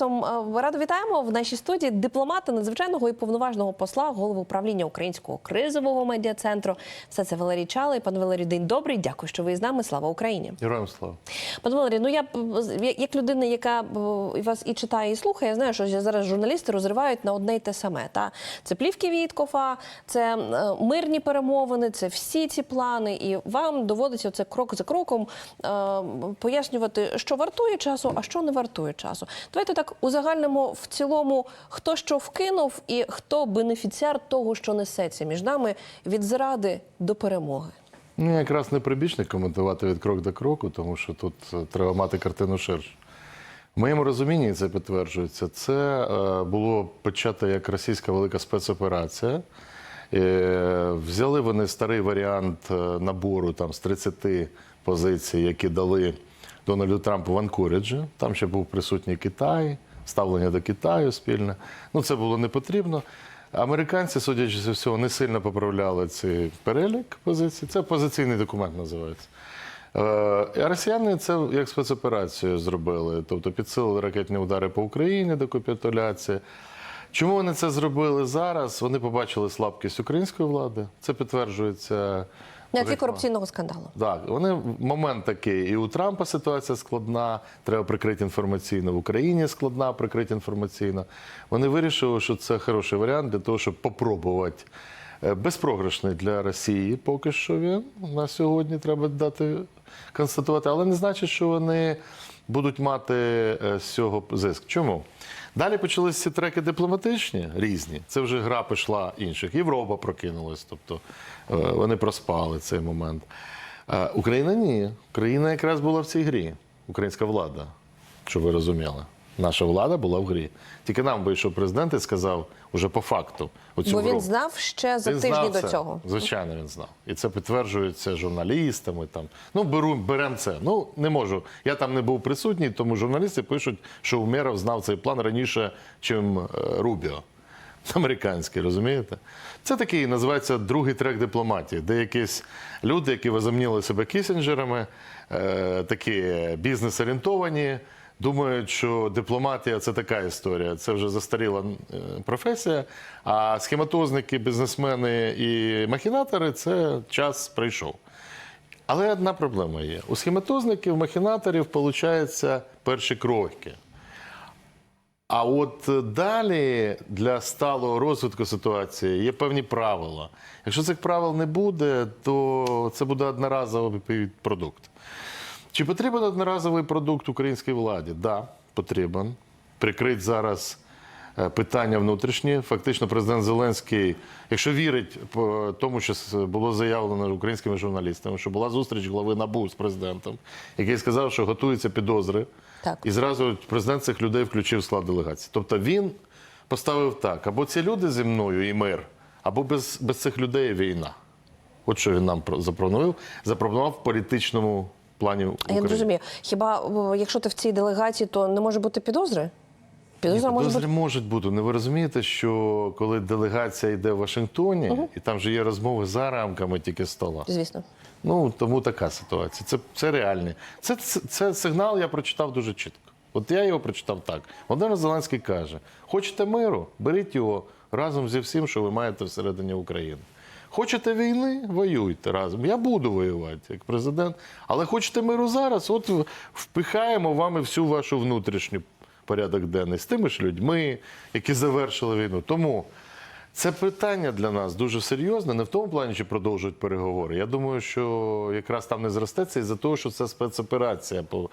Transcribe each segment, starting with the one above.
часом е, радо вітаємо в нашій студії дипломата надзвичайного і повноважного посла, голову управління Українського кризового медіа центру. Все це Валерій Чалий. Пане Валерій, день добрий. Дякую, що ви з нами. Слава Україні. Героям слава. Пане Валерій, ну я е, як людина, яка вас і читає, і слухає, я знаю, що зараз журналісти розривають на одне й те саме. Та це плівки Віткофа, це е, мирні перемовини, це всі ці плани. І вам доводиться це крок за кроком е, пояснювати, що вартує часу, а що не вартує часу. Давайте так узагальнимо в цілому, хто що вкинув і хто бенефіціар того, що несеться між нами від зради до перемоги. Ну, якраз не прибічник коментувати від крок до кроку, тому що тут е, треба мати картину ширше. В моєму розумінні це підтверджується. Це е, було почато як російська велика спецоперація. Е, взяли вони старий варіант набору там, з 30 позицій, які дали Дональду Трампу в Анкоріджі. Там ще був присутній Китай, ставлення до Китаю спільне. Ну, це було не потрібно. Американці, судячи зі всього, не сильно поправляли цей перелік позицій. Це позиційний документ називається. Е, А росіяни це як спецоперацію зробили, тобто підсилили ракетні удари по Україні до капітуляції. Чому вони це зробили зараз? Вони побачили слабкість української влади. Це підтверджується. На тлі корупційного скандалу. Так, вони момент такий. І у Трампа ситуація складна, треба прикрити інформаційно. В Україні складна, прикрити інформаційно. Вони вирішили, що це хороший варіант для того, щоб попробувати. Е, Безпрограшний для Росії поки що він на сьогодні треба дати констатувати, але не значить, що вони будуть мати е, з цього зиск. Чому? Далі почалися ці треки дипломатичні, різні. Це вже гра пішла інших. Європа прокинулась, тобто е, вони проспали цей момент. Е, Україна ні. Україна якраз була в цій грі. Українська влада, щоб ви розуміли. Наша влада була в грі. Тільки нам вийшов президент і сказав уже по факту. Оцю Бо він гру. знав ще за Він тижні знав до це. цього. Звичайно, він знав. І це підтверджується журналістами. Там. Ну, беру, беремо це. Ну, не можу. Я там не був присутній, тому журналісти пишуть, що Умєров знав цей план раніше, чим е, Рубіо. Американський, розумієте? Це такий називається другий трек дипломатії, де якісь люди, які возомніли себе кісінджерами, е, такі бізнес-орієнтовані, думають, що дипломатія це така історія. Це вже застаріла е, професія. А схематозники, бізнесмени і махінатори це час прийшов. Але одна проблема є: у схематозників, махінаторів, виходить, перші кроки. А от далі для сталого розвитку ситуації є певні правила. Якщо цих правил не буде, то це буде одноразовий продукт. Чи потрібен одноразовий продукт українській владі? Так, да, потрібен. Прикрить зараз е, питання внутрішні. Фактично, президент Зеленський, якщо вірить по тому, що було заявлено українськими журналістами, що була зустріч глави НАБУ з президентом, який сказав, що готуються підозри. Так. І зразу президент цих людей включив в склад делегації. Тобто він поставив так: або ці люди зі мною і мир, або без, без цих людей війна. От що він нам про- запропонував, запропонував в політичному плані А я не розумію. Хіба якщо ти в цій делегації, то не може бути підозри? Підозри бути. можуть бути. Не ви розумієте, що коли делегація йде в Вашингтоні, і там же є розмови за рамками тільки стола. Звісно. Ну тому така ситуація. Це, це реальне. Це, це, це сигнал я прочитав дуже чітко. От я його прочитав так. Володимир Зеленський каже: хочете миру, беріть його разом зі всім, що ви маєте всередині України. Хочете війни, воюйте разом. Я буду воювати як президент. Але хочете миру зараз? От впихаємо вами всю вашу внутрішню порядок денний з тими ж людьми, які завершили війну. Тому це питання для нас дуже серйозне, не в тому плані, чи продовжують переговори. Я думаю, що якраз там не зростеться із-за того, що це спецоперація по-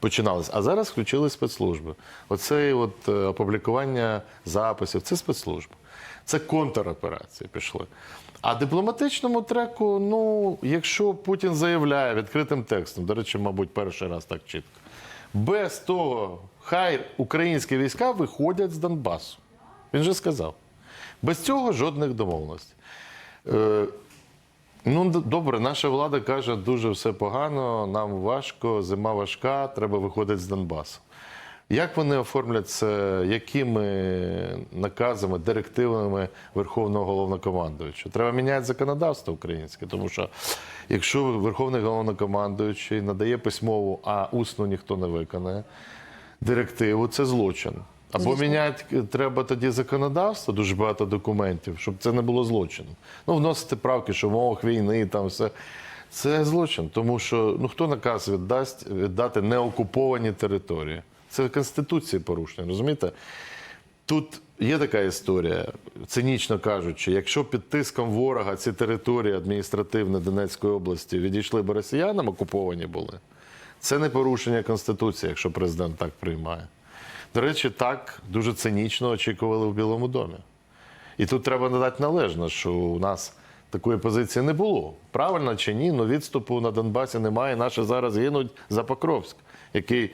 починалась. А зараз включили спецслужби. Оце от е, опублікування записів це спецслужби. Це контроперації пішли. А дипломатичному треку, ну, якщо Путін заявляє відкритим текстом, до речі, мабуть, перший раз так чітко, без того, хай українські війська виходять з Донбасу. Він же сказав. Без цього жодних домовленостей. Е, ну, добре, наша влада каже, дуже все погано, нам важко, зима важка, треба виходити з Донбасу. Як вони оформлять це, якими наказами, директивами Верховного головнокомандуючого? Треба міняти законодавство українське, тому що якщо Верховний головнокомандуючий надає письмову, а усну ніхто не виконає, директиву, це злочин. Або міняти треба тоді законодавство, дуже багато документів, щоб це не було злочином. Ну, вносити правки, що в умовах війни, там все. Це злочин, тому що ну хто наказ віддасть віддати неокуповані території? Це Конституції порушення, розумієте? Тут є така історія, цинічно кажучи, якщо під тиском ворога ці території адміністративні Донецької області відійшли б росіянам, окуповані були, це не порушення Конституції, якщо президент так приймає. До речі, так дуже цинічно очікували в Білому домі. І тут треба надати належно, що у нас такої позиції не було. Правильно чи ні, ну відступу на Донбасі немає. Наші зараз гинуть за Покровськ, який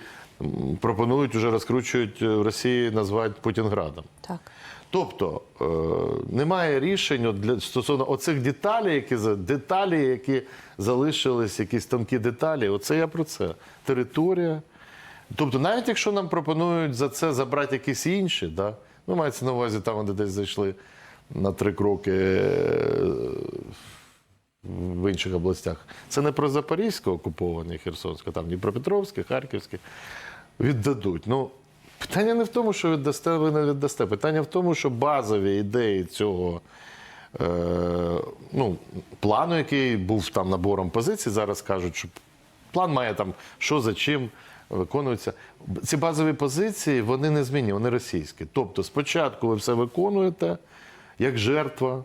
пропонують уже розкручують в Росії назвати Путінградом. Так. Тобто е, немає рішень от для стосовно оцих деталей, які деталі, які залишились, якісь тонкі деталі. Оце я про це. Територія. Тобто, навіть якщо нам пропонують за це забрати якісь інші, да? ну мається на увазі там, де десь зайшли на три кроки е, в інших областях. Це не про Запорізьке окуповане Херсонське, там Дніпропетровське, Харківське. Віддадуть. Ну, питання не в тому, що віддасте, ви не віддасте. Питання в тому, що базові ідеї цього е, ну, плану, який був там набором позицій, зараз кажуть, що план має там що за чим виконується. Ці базові позиції вони не змінні, вони російські. Тобто, спочатку ви все виконуєте як жертва,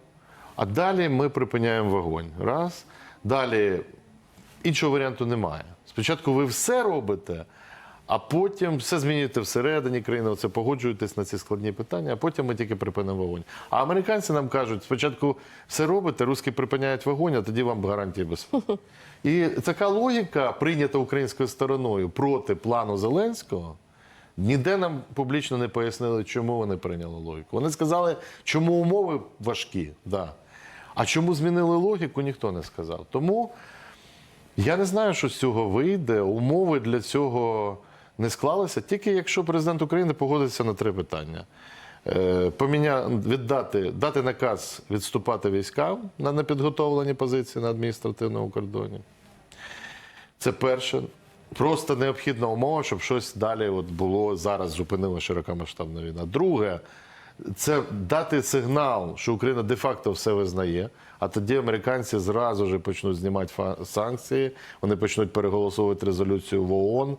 а далі ми припиняємо вогонь. Раз. Далі іншого варіанту немає. Спочатку ви все робите, а потім все змінюєте всередині країни, оце погоджуєтесь на ці складні питання, а потім ми тільки припинимо вогонь. А американці нам кажуть, спочатку все робите, русські припиняють вогонь, а тоді вам гарантії безпеки. І така логіка, прийнята українською стороною проти плану Зеленського, ніде нам публічно не пояснили, чому вони прийняли логіку. Вони сказали, чому умови важкі, да. а чому змінили логіку, ніхто не сказав. Тому. Я не знаю, що з цього вийде. Умови для цього не склалися, тільки якщо президент України погодиться на три питання. Е, Поміня... Віддати, дати наказ відступати військам на непідготовлені позиції на адміністративному кордоні. Це перше. Просто необхідна умова, щоб щось далі от було зараз зупинила широкомасштабна війна. Друге, це дати сигнал, що Україна де-факто все визнає. А тоді американці зразу ж почнуть знімати фа- санкції, вони почнуть переголосовувати резолюцію в ООН.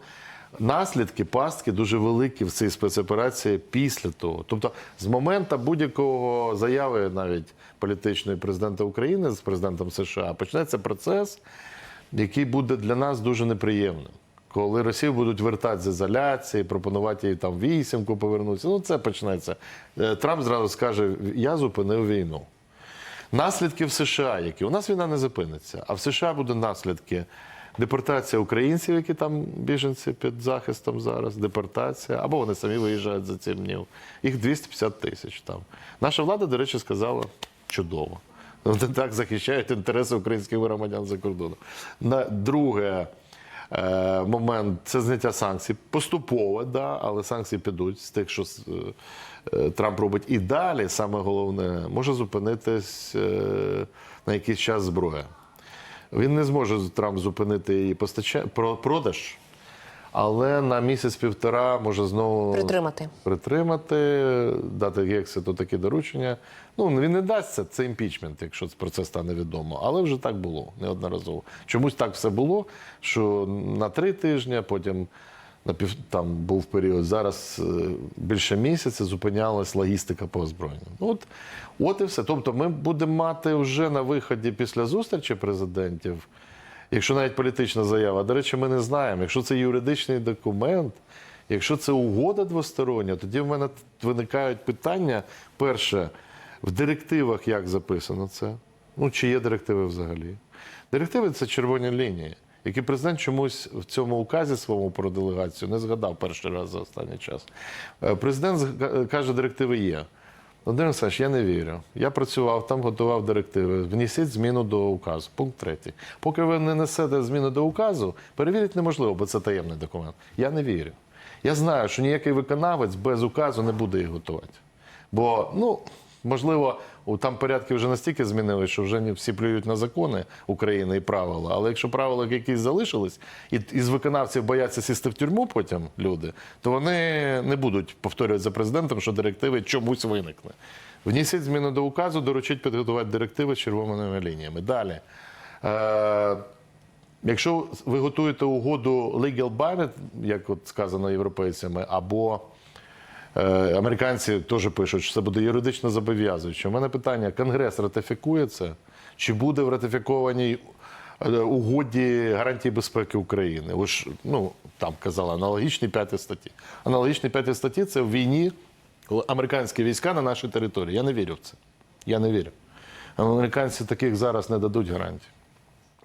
Наслідки, пастки дуже великі в цій спецоперації після того. Тобто, з моменту будь-якого заяви, навіть політичної президента України з президентом США, почнеться процес, який буде для нас дуже неприємним. Коли Росію будуть вертати з ізоляції, пропонувати їй там вісімку повернутися, ну це почнеться. Е, Трамп зразу скаже: я зупинив війну. Наслідки в США, які у нас війна не зупиниться, а в США буде наслідки. Депортація українців, які там біженці під захистом зараз, депортація, або вони самі виїжджають за цим днів. Їх 250 тисяч там. Наша влада, до речі, сказала чудово. Вони так захищають інтереси українських громадян за кордоном. На друге е, момент це зняття санкцій. Поступове, да, але санкції підуть з тих, що е, Трамп робить. І далі, саме головне, може зупинитись е, на якийсь час зброя. Він не зможе Трамп зупинити її постача... про- продаж, але на місяць-півтора може знову Притримати. притримати, дати Гекситу такі доручення. Ну, він не дасть це, це імпічмент, якщо про це стане відомо. Але вже так було неодноразово. Чомусь так все було, що на три тижні, потім там був період, зараз е, більше місяця зупинялась логістика по озброєнню. Ну, От, от і все. Тобто ми будемо мати вже на виході після зустрічі президентів, якщо навіть політична заява, до речі, ми не знаємо, якщо це юридичний документ, якщо це угода двостороння, тоді в мене виникають питання. Перше, в директивах як записано це? Ну, чи є директиви взагалі? Директиви це червоні лінії, які президент чомусь в цьому указі своєму про делегацію не згадав перший раз за останній час. Е, Президент зга- каже, директиви є. Володимир Олександрович, я не вірю. Я працював там, готував директиви. Внесіть зміну до указу. Пункт третій. Поки ви не несете зміну до указу, перевірити неможливо, бо це таємний документ. Я не вірю. Я знаю, що ніякий виконавець без указу не буде їх готувати. Бо, ну, можливо, там порядки вже настільки змінилися, що вже всі плюють на закони України і правила. Але якщо правила якісь залишились, і із виконавців бояться сісти в тюрму потім люди, то вони не будуть повторювати за президентом, що директиви чомусь виникли. Внісіть зміни до указу, доручить підготувати директиви з червоними лініями. Далі. Е, Якщо ви готуєте угоду legal bind, як от сказано європейцями, або американці теж пишуть, що це буде юридично зобов'язуюче. У мене питання: Конгрес ратифікує це? Чи буде в ратифікованій е, угоді гарантії безпеки України? Ж ну там казали аналогічні п'яті статті. Аналогічні п'яті статті це в війні, американські війська на нашій території. Я не вірю в це. Я не вірю. Американці таких зараз не дадуть гарантій.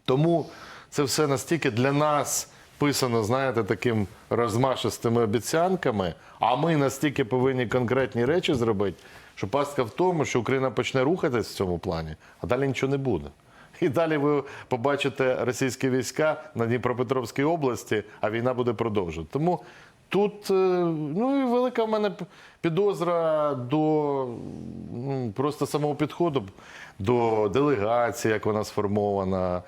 Тому це все настільки для нас писано, знаєте, таким розмашистими обіцянками, а ми настільки повинні конкретні речі зробити, що пастка в тому, що Україна почне рухатись в цьому плані, а далі нічого не буде. І далі ви побачите російські війська на Дніпропетровській області, а війна буде продовжувати. Тому тут е, ну і велика в мене підозра до ну, просто самого підходу до делегації, як вона сформована.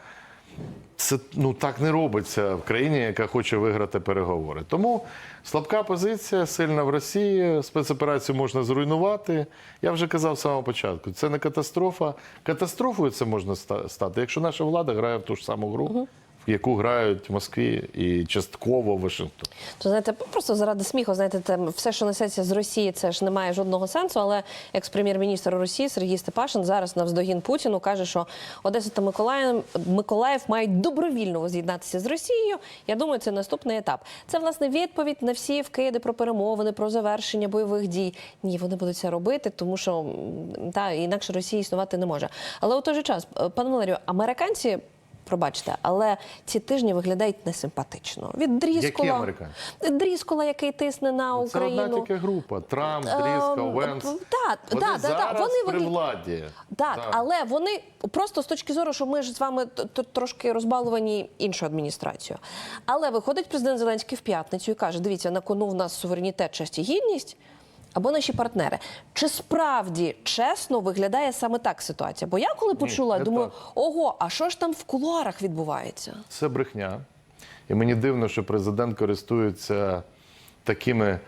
Це ну так не робиться в країні, яка хоче виграти переговори. Тому слабка позиція, сильна в Росії. Спецоперацію можна зруйнувати. Я вже казав з самого початку. Це не катастрофа. Катастрофою це можна стати, якщо наша влада грає в ту ж саму гру, яку грають в Москві і частково в Вашингтоні. То знаєте, просто заради сміху, знаєте, там все, що несеться з Росії, це ж не має жодного сенсу. Але екс-прем'єр-міністр Росії Сергій Степашин зараз навздогін Путіну каже, що Одеса та Миколаїв, Миколаїв мають добровільно воз'єднатися з Росією. Я думаю, це наступний етап. Це власне відповідь на всі вкиди про перемовини, про завершення бойових дій. Ні, вони будуть це робити, тому що та інакше Росія існувати не може. Але у той же час, е, пане Валерію, американці. Пробачте, але ці тижні виглядають несимпатично. Від Дріскола, Які американці? Дріскола, який тисне на Це Україну. одна тільки група. Трамп, Ем, Венс. так, Вони так, так, зараз так, вони при владі. Так, але вони просто з точки зору, що ми ж з вами трошки розбалувані іншою адміністрацією. Але виходить президент Зеленський в п'ятницю і каже: дивіться, на кону в нас суверенітет, честь і гідність. Або наші партнери. Чи справді чесно виглядає саме так ситуація? Бо я коли почула, не думаю, так. ого, а що ж там в кулуарах відбувається? Це брехня. І мені дивно, що президент користується такими.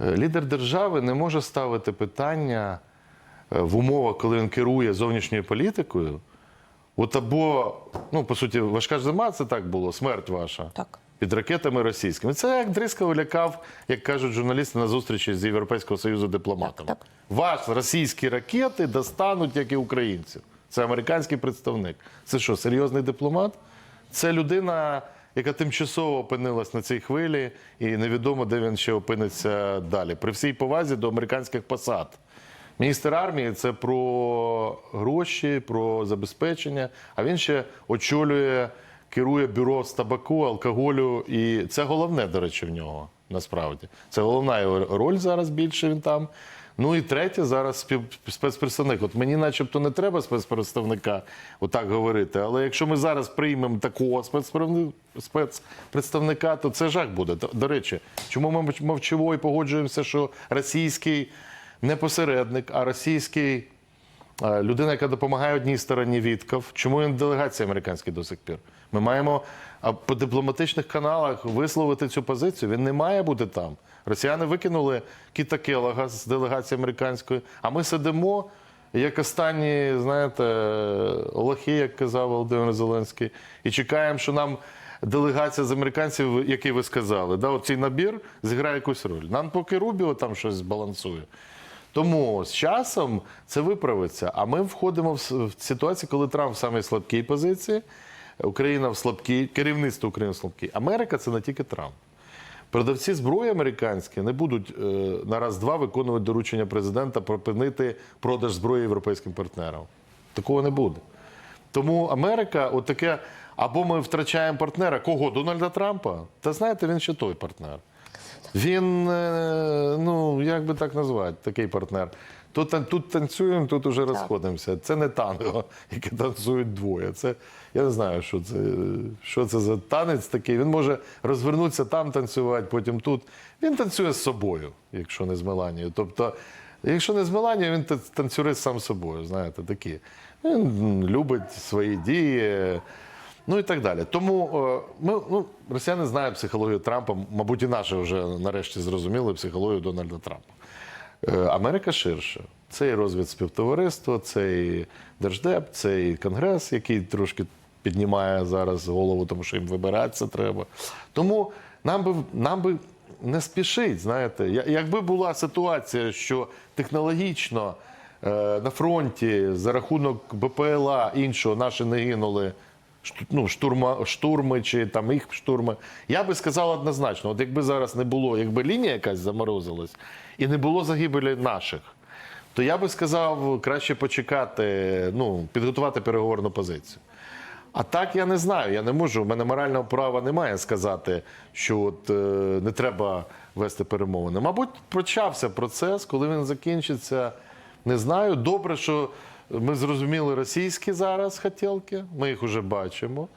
Е, Лідер держави не може ставити питання е, в умовах, коли він керує зовнішньою політикою. От або, ну, по суті, важка ж зима, це так було, смерть ваша. Так. Під ракетами російськими. Це як Дрискав лякав, як кажуть журналісти на зустрічі з Європейського Союзу дипломатами. Так, так. Вас російські ракети достануть, як і українців. Це американський представник. Це що, серйозний дипломат? Це людина, яка тимчасово опинилась на цій хвилі, і невідомо, де він ще опиниться далі. При всій повазі до американських посад. Міністр армії це про гроші, про забезпечення. А він ще очолює, керує бюро з табаку, алкоголю. І це головне, до речі, в нього насправді. Це головна його роль зараз більше він там. Ну і третє, зараз спецпредставник. От мені начебто не треба спецпредставника отак говорити. Але якщо ми зараз приймемо такого спецпредставни- спецпредставника, то це жах буде. До- речі, чому ми мовч- мовчимо і погоджуємося, що російський не посередник, а російський е, людина, яка допомагає одній стороні Вітков. Чому він в делегації американській до сих пір? Ми маємо по дипломатичних каналах висловити цю позицію. Він не має бути там. Росіяни викинули Кіта Келлога з делегації американської, а ми сидимо. Як останні, знаєте, лохи, як казав Володимир Зеленський, і чекаємо, що нам делегація з американців, який ви сказали, да, цей набір зіграє якусь роль. Нам поки Рубіо там щось збалансує. Тому з часом це виправиться. А ми входимо в ситуацію, коли Трамп в самій слабкій позиції, Україна в слабкій, керівництво України в слабкій. Америка це не тільки Трамп. Продавці зброї американські не будуть е, на раз-два виконувати доручення президента припинити продаж зброї європейським партнерам. Такого не буде. Тому Америка, от таке, або ми втрачаємо партнера. Кого? Дональда Трампа? Та знаєте, він ще той партнер. Він, е, ну, як би так назвати, такий партнер. Тут, тут танцюємо, тут уже розходимося. Це не танго, яке танцюють двоє. Це, я не знаю, що це, що це за танець такий. Він може розвернутися там танцювати, потім тут. Він танцює з собою, якщо не з Меланією. Тобто Якщо не з Меланією, він та- танцюрист сам собою, знаєте, такі. Він любить свої дії, ну і так далі. Тому е, ми, ну, росіяни знають психологію Трампа, мабуть, і наші вже нарешті зрозуміли психологію Дональда Трампа. Е, Америка ширше. Це і розвідспівтовариство, це і Держдеп, це і Конгрес, який трошки піднімає зараз голову, тому що їм вибиратися треба. Тому нам би, нам би не спішить, знаєте. Якби була ситуація, що технологічно е, на фронті за рахунок БПЛА іншого наші не гинули. Ну, штурма, штурми чи там їх штурми. Я би сказав однозначно, от якби зараз не було, якби лінія якась заморозилась і не було загибелі наших, то я би сказав, краще почекати, ну, підготувати переговорну позицію. А так я не знаю, я не можу. У мене морального права немає сказати, що от, е, не треба вести перемовини. Мабуть, почався процес, коли він закінчиться, не знаю. Добре, що ми зрозуміли російські зараз хотілки, ми їх вже бачимо.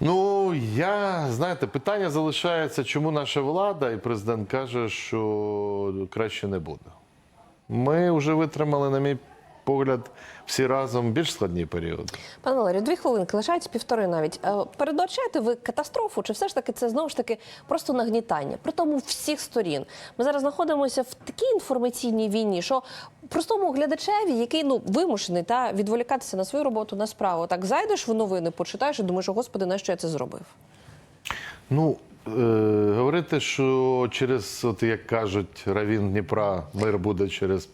Ну, я знаєте, питання залишається, чому наша влада і президент каже, що краще не буде. Ми вже витримали, на мій погляд, всі разом більш складні періоди. Пане Валерію, дві хвилинки, лишається півтори навіть. Е, Передбачаєте ви катастрофу, чи все ж таки це знову ж таки просто нагнітання? При тому всіх сторін. Ми зараз знаходимося в такій інформаційній війні, що простому глядачеві, який ну вимушений та відволікатися на свою роботу на справу, так зайдеш в новини, почитаєш і думаєш, «О, господи, на що я це зробив? Ну, е, говорити, що через, от як кажуть, Равін Дніпра, мир буде через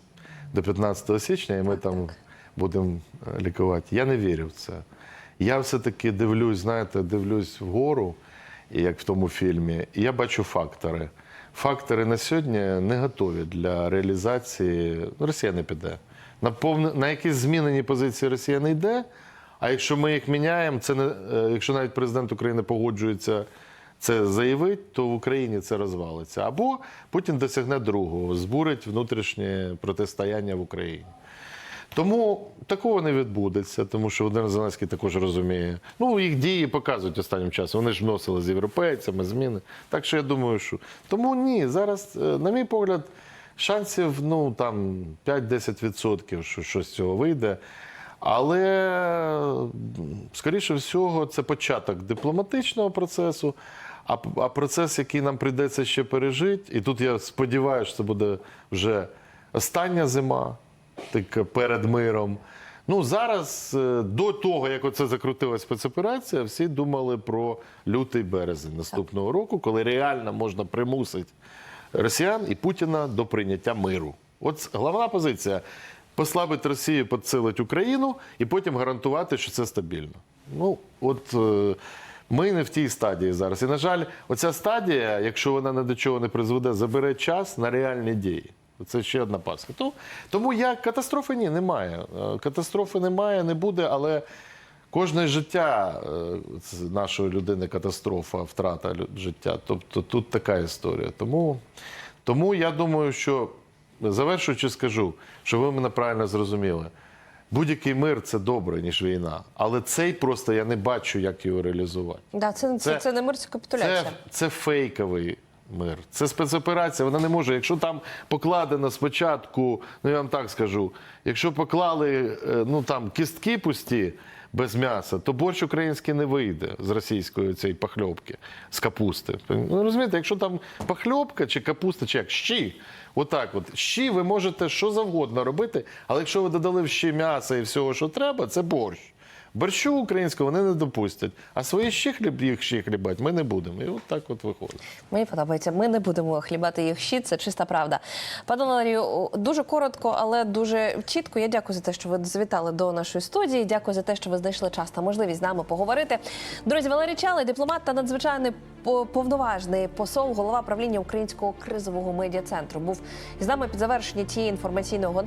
до 15 січня, і ми там будемо е, лікувати. Я не вірю в це. Я все-таки дивлюсь, знаєте, дивлюсь вгору, як в тому фільмі, і я бачу фактори. Фактори на сьогодні не готові для реалізації. Ну, Росія не піде. На, повне, на якісь змінені позиції Росія не йде. А якщо ми їх міняємо, це не е, якщо навіть президент України погоджується це заявить, то в Україні це розвалиться. Або Путін досягне другого, збурить внутрішнє протистояння в Україні. Тому такого не відбудеться, тому що Володимир Зеленський також розуміє. Ну, їх дії показують останнім часом. Вони ж вносили з європейцями зміни. Так що я думаю, що тому ні, зараз, е, на мій погляд, шансів ну там 5-10%, що щось з цього вийде. Але скоріше всього, це початок дипломатичного процесу. А, а процес, який нам прийдеться ще пережити, і тут я сподіваюся, що це буде вже остання зима, так перед миром. Ну зараз е, до того, як оце закрутилась спецоперація, всі думали про лютий березень наступного року, коли реально можна примусити росіян і Путіна до прийняття миру. От головна позиція послабити Росію, підсилити Україну і потім гарантувати, що це стабільно. Ну, от е, ми не в тій стадії зараз. І, на жаль, оця стадія, якщо вона ні до чого не призведе, забере час на реальні дії. Це ще одна паска. Тому, тому я катастрофи ні, немає. Е, Катастрофи немає, не буде, але кожне життя е, нашої людини катастрофа, втрата життя. Тобто тут така історія. Тому, тому я думаю, що завершуючи, скажу, що ви мене правильно зрозуміли. Будь-який мир це добре, ніж війна. Але цей просто я не бачу, як його реалізувати. Да, це, це, Це- це, не мир, це капітуляція. Це, це фейковий мир. Це спецоперація. Вона не може. Якщо там покладено спочатку, ну я вам так скажу, якщо поклали е, ну там кістки пусті. Без м'яса, то борщ український не вийде з російської цієї пахльопки, з капусти. Ну розумієте, якщо там пахльопка чи капуста, чи як щі, отак от щі ви можете що завгодно робити, але якщо ви додали в щі м'яса і всього, що треба, це борщ. Борщу українського вони не допустять, а свої ще хліб їх ще хлібать ми не будемо. І от так от виходить. Мені подобається. Ми не будемо хлібати їх щит, це чиста правда. Пане Валерію, о, дуже коротко, але дуже чітко. Я дякую за те, що ви завітали до нашої студії. Дякую за те, що ви знайшли час та можливість з нами поговорити. Друзі, Валерій Чалий, дипломат та надзвичайний по- повноважний посол, голова правління Українського кризового медіа центру, був із нами під завершення тієї інформаційної години.